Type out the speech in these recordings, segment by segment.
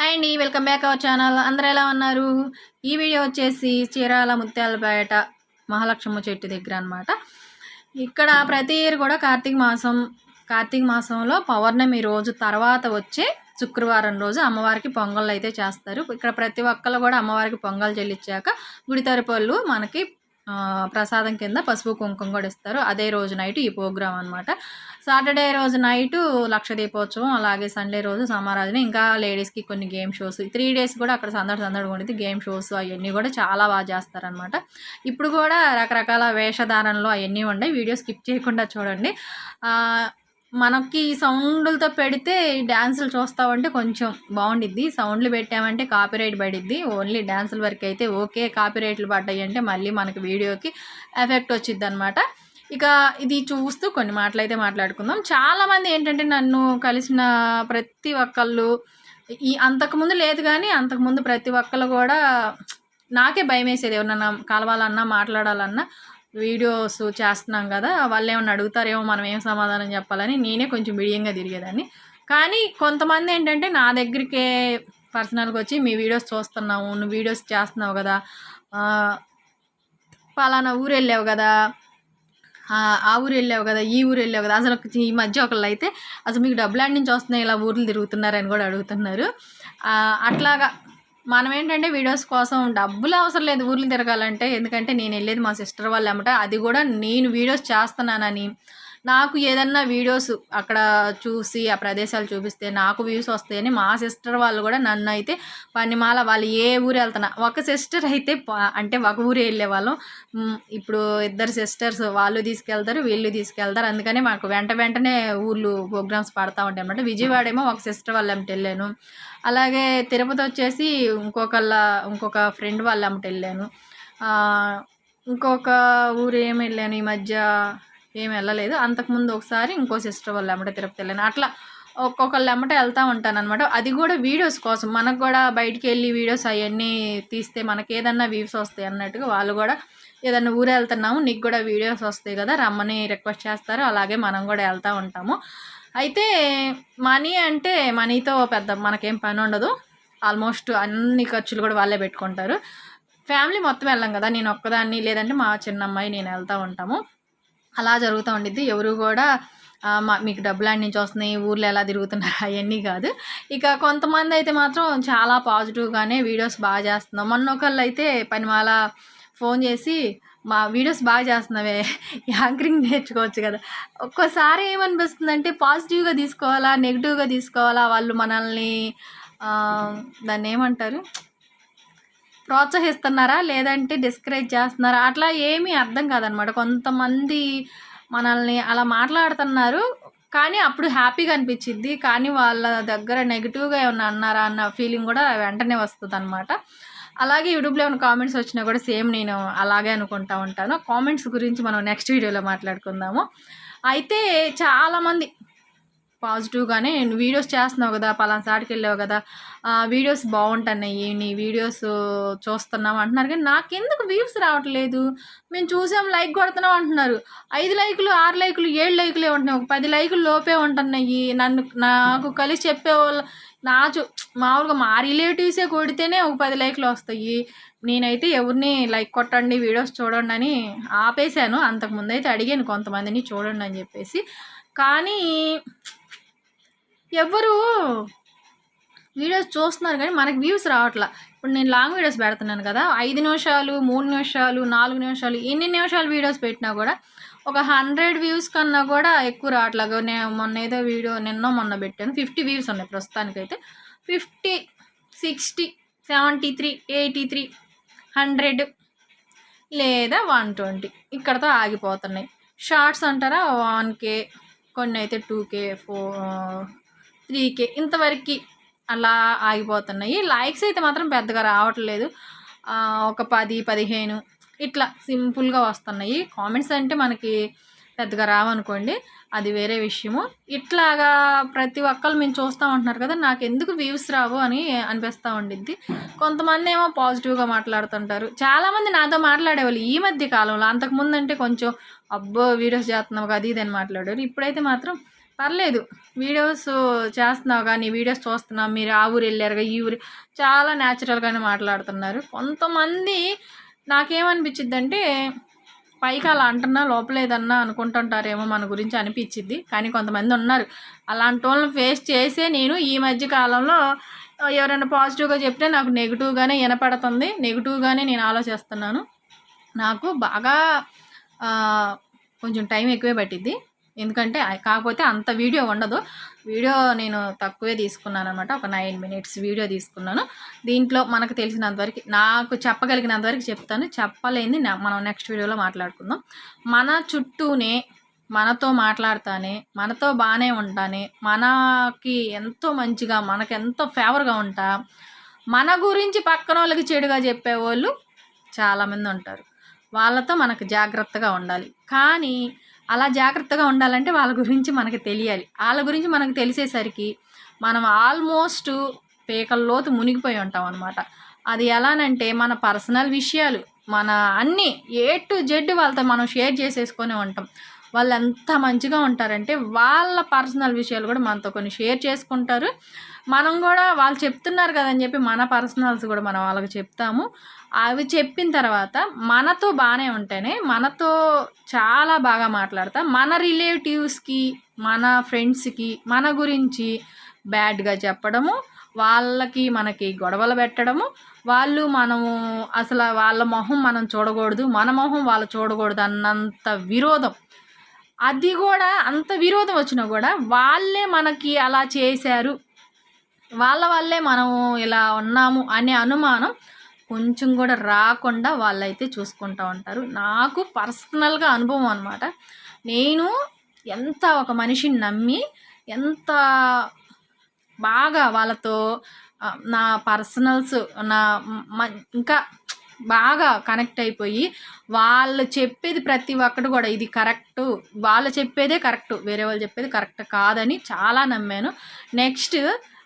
Hi అండి welcome back our channel అందరు ఎలా ఉన్నారు? ఈ వీడియో వచ్చేసి చీరాల ముత్యాలపేట మహాలక్ష్మ చెట్టు దగ్గర అనమాట ఇక్కడ ప్రతి ఇయర్ కూడా కార్తీక మాసం కార్తీక మాసంలో పౌర్ణమి రోజు తర్వాత వచ్చే శుక్రవారం రోజు అమ్మవారికి పొంగళ్ళు అయితే చేస్తారు. ఇక్కడ ప్రతి ఒక్కళ్ళు కూడా అమ్మవారికి పొంగల్ చెల్లించాక గుడి తరపళ్ళు మనకి ప్రసాదం కింద పసుపు కుంకుమ కూడా ఇస్తారు. అదే రోజు నైట్ ఈ ప్రోగ్రామ్ అనమాట సాటర్డే రోజు నైట్ లక్ష దీపోత్సవం అలాగే సండే రోజు సమారాధన ఇంకా లేడీస్కి కొన్ని గేమ్ షోస్ త్రీ డేస్ కూడా అక్కడ సందడి సందడి ఉండేది. గేమ్ షోస్ అవన్నీ కూడా చాలా బాగా చేస్తారనమాట ఇప్పుడు కూడా రకరకాల వేషధారణలు అవన్నీ ఉన్నాయి వీడియో స్కిప్ చేయకుండా చూడండి. మనకి సౌండ్లతో పెడితే డ్యాన్సులు చూస్తామంటే కొంచెం బాగుండిద్ది. సౌండ్లు పెట్టామంటే కాపీరైట్ పడిద్ది. ఓన్లీ డ్యాన్సుల వరకు అయితే ఓకే కాపీరైట్లు పడ్డాయి అంటే మళ్ళీ మనకి వీడియోకి ఎఫెక్ట్ వచ్చింది అనమాట ఇక ఇది చూస్తూ కొన్ని మాటలు అయితే మాట్లాడుకుందాం. చాలామంది ఏంటంటే నన్ను కలిసిన ప్రతి ఒక్కళ్ళు ఈ అంతకుముందు లేదు కానీ అంతకుముందు ప్రతి ఒక్కళ్ళు కూడా నాకే భయం వేసేది ఎవరన్నా కలవాలన్నా మాట్లాడాలన్నా. వీడియోస్ చేస్తున్నాం కదా వాళ్ళు ఏమన్నా అడుగుతారేమో మనం ఏం సమాధానం చెప్పాలని నేనే కొంచెం బిడియంగా తిరిగేదాన్ని. కానీ కొంతమంది ఏంటంటే నా దగ్గరికే పర్సనల్గా వచ్చి మీ వీడియోస్ చూస్తున్నాము నువ్వు వీడియోస్ చేస్తున్నావు కదా పలానా ఊరు వెళ్ళావు కదా ఆ ఊరు వెళ్ళావు కదా ఈ ఊరు వెళ్ళావు కదా అసలు ఈ మధ్య ఒకళ్ళు అయితే అసలు మీకు డబ్బులు నుంచి వస్తున్నాయి ఇలా ఊర్లు తిరుగుతున్నారని కూడా అడుగుతున్నారు. అట్లాగా మనం ఏంటంటే వీడియోస్ కోసం డబ్బులు అవసరం లేదు ఊర్లు తిరగాలంటే ఎందుకంటే నేను వెళ్ళేది మా సిస్టర్ వాళ్ళు అమ్మట. అది కూడా నేను వీడియోస్ చేస్తున్నానని. నాకు ఏదన్నా వీడియోస్ అక్కడ చూసి ఆ ప్రదేశాలు చూపిస్తే నాకు వ్యూస్ వస్తాయని మా సిస్టర్ వాళ్ళు కూడా నన్ను అయితే పనిమాల వాళ్ళు ఏ ఊరు వెళ్తున్నా ఒక సిస్టర్ అయితే అంటే ఒక ఊరు వెళ్ళే వాళ్ళం. ఇప్పుడు ఇద్దరు సిస్టర్స్ వాళ్ళు తీసుకెళ్తారు వీళ్ళు తీసుకెళ్తారు. అందుకని మాకు వెంట వెంటనే ఊర్లు ప్రోగ్రామ్స్ పడతా ఉంటాయి అనమాట విజయవాడ ఏమో ఒక సిస్టర్ వాళ్ళ అమ్మటి వెళ్ళాను. అలాగే తిరుపతి వచ్చేసి ఇంకొకళ్ళ ఇంకొక ఫ్రెండ్ వాళ్ళ అమ్మటి వెళ్ళాను. ఇంకొక ఊరు ఏమి వెళ్ళాను ఈ మధ్య? ఏం వెళ్ళలేదు. అంతకుముందు ఒకసారి ఇంకో సిస్టర్ వాళ్ళ ఎమ్మట తిరుపతి వెళ్ళాను. అట్లా ఒక్కొక్కళ్ళ ఎమ్మట వెళ్తూ ఉంటాను అనమాట అది కూడా వీడియోస్ కోసం. మనకు కూడా బయటికి వెళ్ళి వీడియోస్ అవన్నీ తీస్తే మనకి ఏదన్నా వ్యూస్ వస్తాయి అన్నట్టుగా వాళ్ళు కూడా ఏదన్నా ఊరు వెళ్తున్నాము నీకు కూడా వీడియోస్ వస్తాయి కదా రమ్మని రిక్వెస్ట్ చేస్తారు. అలాగే మనం కూడా వెళ్తూ ఉంటాము. అయితే మనీ అంటే మనీతో పెద్ద మనకేం పని ఉండదు. ఆల్మోస్ట్ అన్ని ఖర్చులు కూడా వాళ్ళే పెట్టుకుంటారు. ఫ్యామిలీ మొత్తం వెళ్ళాం కదా నేను ఒక్కదాన్ని లేదంటే మా చిన్న అమ్మాయి నేను వెళ్తూ ఉంటాము. అలా జరుగుతూ ఉండిద్ది. ఎవరు కూడా మా మీకు డబ్బులు ఆడి నుంచి వస్తున్నాయి ఊర్లో ఎలా తిరుగుతున్నారు అవన్నీ కాదు. ఇక కొంతమంది అయితే మాత్రం చాలా పాజిటివ్గానే వీడియోస్ బాగా చేస్తున్నాం. మొన్న ఒకళ్ళు అయితే పనిమాల ఫోన్ చేసి మా వీడియోస్ బాగా చేస్తున్నావే యాంకరింగ్ నేర్చుకోవచ్చు కదా. ఒక్కోసారి ఏమనిపిస్తుంది అంటే పాజిటివ్గా తీసుకోవాలా నెగిటివ్గా తీసుకోవాలా వాళ్ళు మనల్ని దాన్ని ఏమంటారు? ప్రోత్సహిస్తున్నారా? లేదంటే డిస్కరేజ్ చేస్తున్నారా? అట్లా ఏమీ అర్థం కాదనమాట. కొంతమంది మనల్ని అలా మాట్లాడుతున్నారు కానీ అప్పుడు హ్యాపీగా అనిపించింది కానీ వాళ్ళ దగ్గర నెగిటివ్గా ఏమన్నా అన్నారా అన్న ఫీలింగ్ కూడా వెంటనే వస్తుంది అనమాట అలాగే యూట్యూబ్లో ఏమైనా కామెంట్స్ వచ్చినా కూడా సేమ్ నేను అలాగే అనుకుంటా ఉంటాను. కామెంట్స్ గురించి మనం నెక్స్ట్ వీడియోలో మాట్లాడుకుందాము. అయితే చాలామంది పాజిటివ్గానే వీడియోస్ చేస్తున్నావు కదా పలానా సాటికి వెళ్ళావు కదా వీడియోస్ బాగుంటున్నాయి నీ వీడియోస్ చూస్తున్నాం అంటున్నారు. కానీ నాకెందుకు వ్యూస్ రావట్లేదు? మేము చూసాం లైక్ కొడుతున్నాం అంటున్నారు. ఐదు లైకులు ఆరు లైకులు ఏడు లైకులే ఉంటున్నాయి. ఒక పది లైకులు లోపే ఉంటున్నాయి. నన్ను నాకు కలిసి చెప్పేవాళ్ళు నా చూ మామూలుగా మా రిలేటివ్సే కొడితేనే ఒక పది లైకులు వస్తాయి. నేనైతే ఎవరిని లైక్ కొట్టండి వీడియోస్ చూడండి అని ఆపేశాను. అంతకుముందు అయితే అడిగాను కొంతమందిని చూడండి అని చెప్పేసి. కానీ ఎవరు? వీడియోస్ చూస్తున్నారు కానీ మనకి వ్యూస్ రావట్లా. ఇప్పుడు నేను లాంగ్ వీడియోస్ పెడుతున్నాను కదా ఐదు నిమిషాలు మూడు నిమిషాలు నాలుగు నిమిషాలు ఎన్ని నిమిషాలు వీడియోస్ పెట్టినా కూడా ఒక హండ్రెడ్ వ్యూస్ కన్నా కూడా ఎక్కువ రావట్లేదు నేను మొన్న ఏదో వీడియో నిన్నో మొన్న పెట్టాను. ఫిఫ్టీ వ్యూస్ ఉన్నాయి ప్రస్తుతానికైతే. Fifty sixty seventy three eighty three hundred లేదా వన్ ట్వంటీ ఇక్కడతో ఆగిపోతున్నాయి. షార్ట్స్ అంటారా? వన్ కే కొన్ని అయితే టూ కే ఫోర్ త్రీకే ఇంతవరకు అలా ఆగిపోతున్నాయి. లైక్స్ అయితే మాత్రం పెద్దగా రావట్లేదు. ఒక పది పదిహేను ఇట్లా సింపుల్గా వస్తున్నాయి. కామెంట్స్ అంటే మనకి పెద్దగా రావనుకోండి అది వేరే విషయము. ఇట్లాగా ప్రతి ఒక్కరు మేము చూస్తూ ఉంటున్నారు కదా నాకు ఎందుకు వ్యూస్ రావు అని అనిపిస్తూ ఉండిద్ది. కొంతమంది ఏమో పాజిటివ్గా మాట్లాడుతుంటారు. చాలామంది నాతో మాట్లాడేవాళ్ళు ఈ మధ్య కాలంలో అంతకుముందు అంటే కొంచెం అబ్బో వీడియోస్ చేస్తున్నావు అది ఇది అని మాట్లాడారు. ఇప్పుడైతే మాత్రం పర్లేదు. వీడియోస్ చేస్తున్నావు కానీ వీడియోస్ చూస్తున్నావు మీరు ఆ ఊరు వెళ్ళారుగా ఈ ఊరు చాలా న్యాచురల్గానే మాట్లాడుతున్నారు. కొంతమంది నాకేమనిపించింది అంటే పైకి అలా అంటున్నా లోపలేదన్నా అనుకుంటుంటారేమో మన గురించి అనిపించింది కానీ కొంతమంది ఉన్నారు. అలాంటి వాళ్ళని ఫేస్ చేసే నేను ఈ మధ్య కాలంలో ఎవరైనా పాజిటివ్గా చెప్తే నాకు నెగిటివ్గానే వినపడుతుంది. నెగిటివ్గానే నేను ఆలోచిస్తున్నాను. నాకు బాగా కొంచెం టైం ఎక్కువే పట్టిద్ది. ఎందుకంటే కాకపోతే అంత వీడియో ఉండదు. వీడియో నేను తక్కువే తీసుకున్నాను అనమాట ఒక నైన్ మినిట్స్ వీడియో తీసుకున్నాను. దీంట్లో మనకు తెలిసినంతవరకు నాకు చెప్పగలిగినంతవరకు చెప్తాను. చెప్పలేని మనం నెక్స్ట్ వీడియోలో మాట్లాడుకుందాం. మన చుట్టూనే మనతో మాట్లాడతానే మనతో బాగానే ఉంటానే మనకి ఎంతో మంచిగా మనకు ఎంతో ఫేవర్గా ఉంటా మన గురించి పక్కన వాళ్ళకి చెడుగా చెప్పేవాళ్ళు చాలామంది ఉంటారు. వాళ్ళతో మనకు జాగ్రత్తగా ఉండాలి. కానీ అలా జాగ్రత్తగా ఉండాలంటే వాళ్ళ గురించి మనకు తెలియాలి. వాళ్ళ గురించి మనకు తెలిసేసరికి మనం ఆల్మోస్ట్ పేకల్లోతు మునిగిపోయి ఉంటాం అనమాట అది ఎలానంటే మన పర్సనల్ విషయాలు మన అన్నీ ఏ టు జెడ్ వాళ్ళతో మనం షేర్ చేసేసుకొని ఉంటాం. వాళ్ళు ఎంత మంచిగా ఉంటారంటే వాళ్ళ పర్సనల్ విషయాలు కూడా మనతో కొన్ని షేర్ చేసుకుంటారు. మనం కూడా వాళ్ళు చెప్తున్నారు కదని చెప్పి మన పర్సనల్స్ కూడా మనం వాళ్ళకి చెప్తాము. అవి చెప్పిన తర్వాత మనతో బాగానే ఉంటేనే మనతో చాలా బాగా మాట్లాడతా. మన రిలేటివ్స్కి మన ఫ్రెండ్స్కి మన గురించి బ్యాడ్గా చెప్పడము. వాళ్ళకి మనకి గొడవలు పెట్టడము. వాళ్ళు మనము అసలు వాళ్ళ మొహం మనం చూడకూడదు మన మొహం వాళ్ళు చూడకూడదు అన్నంత విరోధం. అది కూడా అంత విరోధం వచ్చినా కూడా వాళ్ళే మనకి అలా చేశారు. వాళ్ళ వల్లే మనము ఇలా ఉన్నాము అనే అనుమానం కొంచెం కూడా రాకుండా వాళ్ళైతే చూసుకుంటూ ఉంటారు. నాకు పర్సనల్గా అనుభవం అనమాట నేను ఎంత ఒక మనిషిని నమ్మి ఎంత బాగా వాళ్ళతో నా పర్సనల్స్ నా ఇంకా బాగా కనెక్ట్ అయిపోయి వాళ్ళు చెప్పేది ప్రతి ఒక్కటి కూడా ఇది కరెక్టు వాళ్ళు చెప్పేదే కరెక్టు వేరే వాళ్ళు చెప్పేది కరెక్ట్ కాదని చాలా నమ్మాను. నెక్స్ట్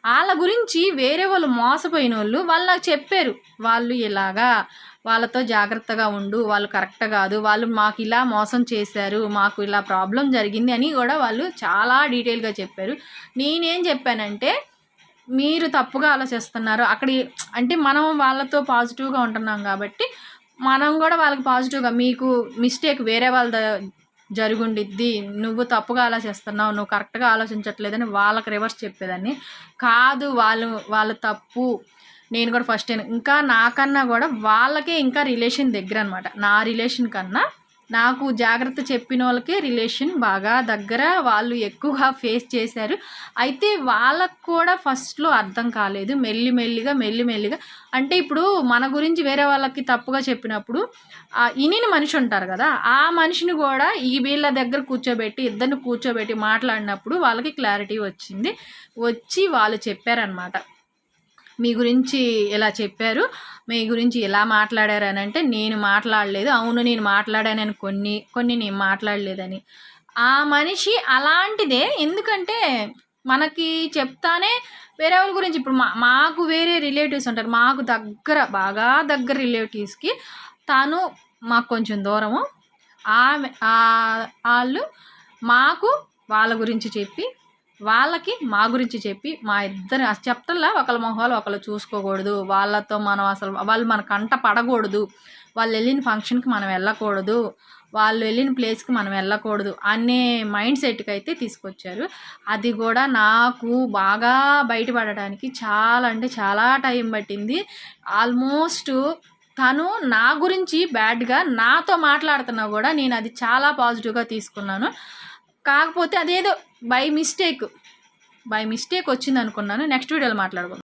వాళ్ళ గురించి వేరే వాళ్ళు మోసపోయిన వాళ్ళు వాళ్ళు నాకు చెప్పారు. వాళ్ళు ఇలాగా వాళ్ళతో జాగ్రత్తగా ఉండు వాళ్ళు కరెక్ట్ కాదు వాళ్ళు మాకు ఇలా మోసం చేశారు మాకు ఇలా ప్రాబ్లం జరిగింది అని కూడా వాళ్ళు చాలా డీటెయిల్గా చెప్పారు. నేనేం చెప్పానంటే మీరు తప్పుగా ఆలోచిస్తున్నారు. అక్కడ అంటే మనం వాళ్ళతో పాజిటివ్గా ఉంటున్నాం కాబట్టి మనం కూడా వాళ్ళకి పాజిటివ్గా మీకు మిస్టేక్ వేరే వాళ్ళ జరుగుండిద్ది నువ్వు తప్పుగా ఆలోచిస్తున్నావు నువ్వు కరెక్ట్గా ఆలోచించట్లేదని వాళ్ళకి రివర్స్ చెప్పేదాన్ని కాదు. వాళ్ళు వాళ్ళ తప్పు నేను కూడా ఫస్ట్ ఇంకా నాకన్నా కూడా వాళ్ళకే ఇంకా రిలేషన్ దగ్గర అనమాట నా రిలేషన్ కన్నా నాకు జాగ్రత్త చెప్పిన వాళ్ళకే రిలేషన్ బాగా దగ్గర వాళ్ళు ఎక్కువగా ఫేస్ చేశారు. అయితే వాళ్ళకు కూడా ఫస్ట్లో అర్థం కాలేదు. మెల్లి మెల్లిగా మెల్లి మెల్లిగా. అంటే ఇప్పుడు మన గురించి వేరే వాళ్ళకి తప్పుగా చెప్పినప్పుడు ఇనిని మనిషి ఉంటారు కదా ఆ మనిషిని కూడా ఈ వీళ్ళ దగ్గర కూర్చోబెట్టి ఇద్దరిని కూర్చోబెట్టి మాట్లాడినప్పుడు వాళ్ళకి క్లారిటీ వచ్చింది. వచ్చి వాళ్ళు చెప్పారనమాట మీ గురించి ఇలా చెప్పారు? మీ గురించి ఇలా మాట్లాడారు అని అంటే నేను మాట్లాడలేదు. అవును నేను మాట్లాడానని కొన్ని కొన్ని నేను మాట్లాడలేదని. ఆ మనిషి అలాంటిదే. ఎందుకంటే మనకి చెప్తానే వేరే వాళ్ళ గురించి. ఇప్పుడు మా మాకు వేరే రిలేటివ్స్ ఉంటారు. మాకు దగ్గర బాగా దగ్గర రిలేటివ్స్కి తను మాకు కొంచెం దూరము. ఆమె వాళ్ళు మాకు వాళ్ళ గురించి చెప్పి వాళ్ళకి మా గురించి చెప్పి మా ఇద్దరు చెప్తల్లా ఒకళ్ళ మొహాలు ఒకళ్ళు చూసుకోకూడదు. వాళ్ళతో మనం అసలు వాళ్ళు మన కంట పడకూడదు. వాళ్ళు వెళ్ళిన ఫంక్షన్కి మనం వెళ్ళకూడదు. వాళ్ళు వెళ్ళిన ప్లేస్కి మనం వెళ్ళకూడదు అనే మైండ్ సెట్కి అయితే తీసుకొచ్చారు. అది కూడా నాకు బాగా బయటపడడానికి చాలా అంటే చాలా టైం పట్టింది. ఆల్మోస్ట్ తను నా గురించి బ్యాడ్గా నాతో మాట్లాడుతున్నా కూడా నేను అది చాలా పాజిటివ్గా తీసుకున్నాను. కాకపోతే అదేదో బై మిస్టేక్ బై మిస్టేక్ వచ్చింది అనుకున్నాను నెక్స్ట్ వీడియోలో మాట్లాడుకుందాం.